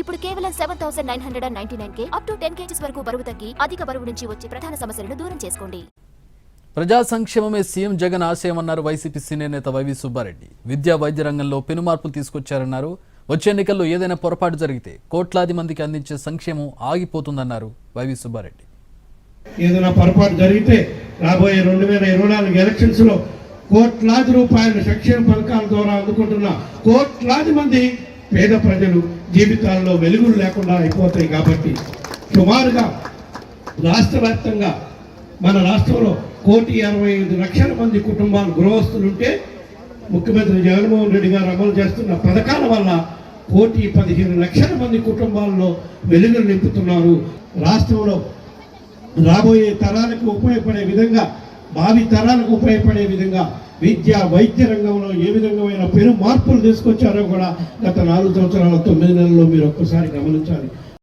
ఇప్పుడు కేవలం seven thousand nine hundred and ninety nine K up to ten kgs వరకు బరువు తగ్గి అధిక బరువు నుంచి వచ్చే ప్రధాన సమస్యలను దూరం చేసుకోండి. ప్రజా సంక్షేమమే సీఎం జగన్ ఆశయమన్నారు వైసీపీ సీనియర్ నేత వైవి సుబ్బారెడ్డి. విద్యా వైద్య రంగంలో పెను మార్పులు తీసుకొచ్చారన్నారు. వచ్చే ఎన్నికల్లో ఏదైనా పొరపాటు జరిగితే కోట్లాది మందికి అందించే సంక్షేమం ఆగిపోతుందన్నారు వైవి సుబ్బారెడ్డి. ఏదైనా పొరపాటు జరిగితే రాబోయే రెండు వేల ఇరవై నాలుగు ఎలక్షన్స్లో కోట్లాది రూపాయల సంక్షేమ పథకాల ద్వారా అందుకుంటున్న కోట్లాది మంది పేద ప్రజలు జీవితాల్లో వెలుగులు లేకుండా అయిపోతాయి కాబట్టి సుమారుగా రాష్ట్ర వ్యాప్తంగా మన రాష్ట్రంలో కోటి అరవై ఐదు లక్షల మంది కుటుంబాలు గృహస్థులుంటే ముఖ్యమంత్రి జగన్మోహన్ రెడ్డి గారు అమలు చేస్తున్న పథకాల వల్ల కోటి పదిహేను లక్షల మంది కుటుంబాల్లో వెలుగులు నింపుతున్నారు. రాష్ట్రంలో రాబోయే తరాలకు ఉపయోగపడే విధంగా భావి తరాలకు ఉపయోగపడే విధంగా విద్య వైద్య రంగంలో ఏ విధంగా పెను మార్పులు తీసుకొచ్చారో కూడా గత నాలుగు సంవత్సరాల తొమ్మిది నెలల్లో మీరు ఒక్కసారి గమనించాలి.